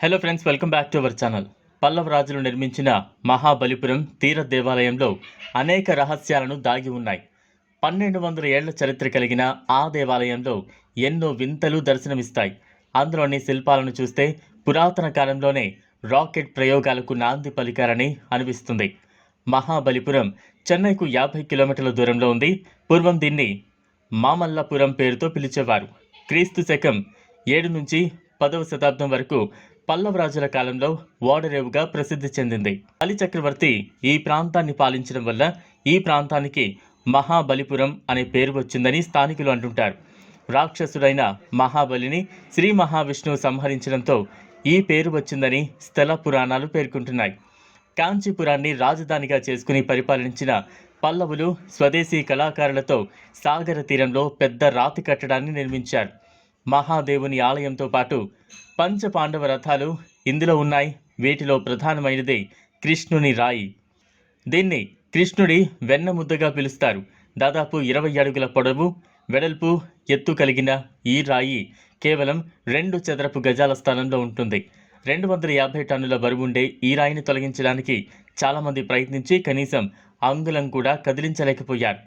Hello friends welcome back to our channel Pallava రాజులు నిర్మించిన మహాబలిపురం తీర దేవాలయంలో అనేక రహస్యాలను దాగి ఉన్నాయి. పన్నెండు వందల ఏళ్ళ చరిత్ర కలిగిన ఆ దేవాలయంలో ఎన్నో వింతలు దర్శనమిస్తాయి. అందులోని శిల్పాలను చూస్తే పురాతన కాలంలోనే రాకెట్ ప్రయోగాలకు నాంది పలికారని అనిపిస్తుంది. మహాబలిపురం చెన్నైకు యాభై కిలోమీటర్ల దూరంలో ఉంది. పూర్వం దీన్ని మామల్లపురం పేరుతో పిలిచేవారు. క్రీస్తు శకం ఏడు నుంచి పదవ శతాబ్దం వరకు పల్లవ రాజుల కాలంలో ఓడరేవుగా ప్రసిద్ధి చెందింది. బలి చక్రవర్తి ఈ ప్రాంతాన్ని పాలించడం వల్ల ఈ ప్రాంతానికి మహాబలిపురం అనే పేరు వచ్చిందని స్థానికులు అంటుంటారు. రాక్షసుడైన మహాబలిని శ్రీ మహావిష్ణువు సంహరించడంతో ఈ పేరు వచ్చిందని స్థల పురాణాలు పేర్కొంటున్నాయి. కాంచీపురాన్ని రాజధానిగా చేసుకుని పరిపాలించిన పల్లవులు స్వదేశీ కళాకారులతో సాగర తీరంలో పెద్ద రాతి కట్టడాన్ని నిర్మించారు. మహాదేవుని ఆలయంతో పాటు పంచ పాండవ రథాలు ఇందులో ఉన్నాయి. వీటిలో ప్రధానమైనది కృష్ణుని రాయి. దీన్ని కృష్ణుడి వెన్నముద్దగా పిలుస్తారు. దాదాపు ఇరవై అడుగుల పొడవు వెడల్పు ఎత్తు కలిగిన ఈ రాయి కేవలం రెండు చదరపు గజాల స్థానంలో ఉంటుంది. రెండు వందల యాభై టన్నుల బరువుండే ఈ రాయిని తొలగించడానికి చాలామంది ప్రయత్నించి కనీసం అంగుళం కూడా కదిలించలేకపోయారు.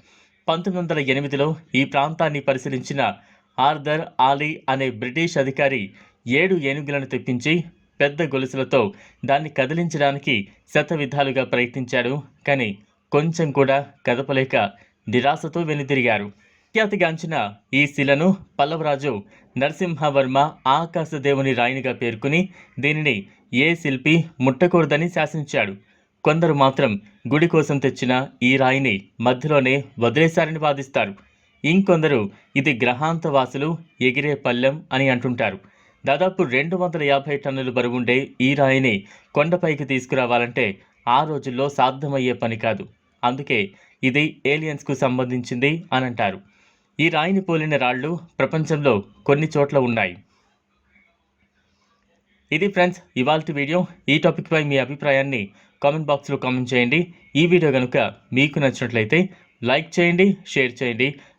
పంతొమ్మిది వందల ఎనిమిదిలో ఈ ప్రాంతాన్ని పరిశీలించిన ఆర్థర్ ఆలీ అనే బ్రిటిష్ అధికారి ఏడు ఏనుగులను తెప్పించి పెద్ద గొలుసులతో దాన్ని కదిలించడానికి శతవిధాలుగా ప్రయత్నించాడు. కానీ కొంచెం కూడా కదపలేక నిరాశతో వెనుతిరిగారు ఖ్యాతిగాంచిన ఈ శిలను పల్లవరాజు నరసింహవర్మ ఆకాశదేవుని రాయినిగా పేర్కొని దీనిని ఏ శిల్పి ముట్టకూడదని శాసించాడు. కొందరు మాత్రం గుడి కోసం తెచ్చిన ఈ రాయిని మధ్యలోనే వదిలేశారని వాదిస్తారు. ఇంకొందరు ఇది గ్రహాంతవాసులు ఎగిరే పల్లెం అని అంటుంటారు. దాదాపు రెండు వందల యాభై టన్నులు బరువుండే ఈ రాయిని కొండపైకి తీసుకురావాలంటే ఆ రోజుల్లో సాధ్యమయ్యే పని కాదు. అందుకే ఇది ఏలియన్స్కు సంబంధించింది అని అంటారు ఈ రాయిని పోలిన రాళ్ళు ప్రపంచంలో కొన్ని చోట్ల ఉన్నాయి. ఇది ఫ్రెండ్స్ ఇవాల్టి వీడియో. ఈ టాపిక్పై మీ అభిప్రాయాన్ని కామెంట్ బాక్స్లో కామెంట్ చేయండి. ఈ వీడియో కనుక మీకు నచ్చినట్లయితే లైక్ చేయండి షేర్ చేయండి.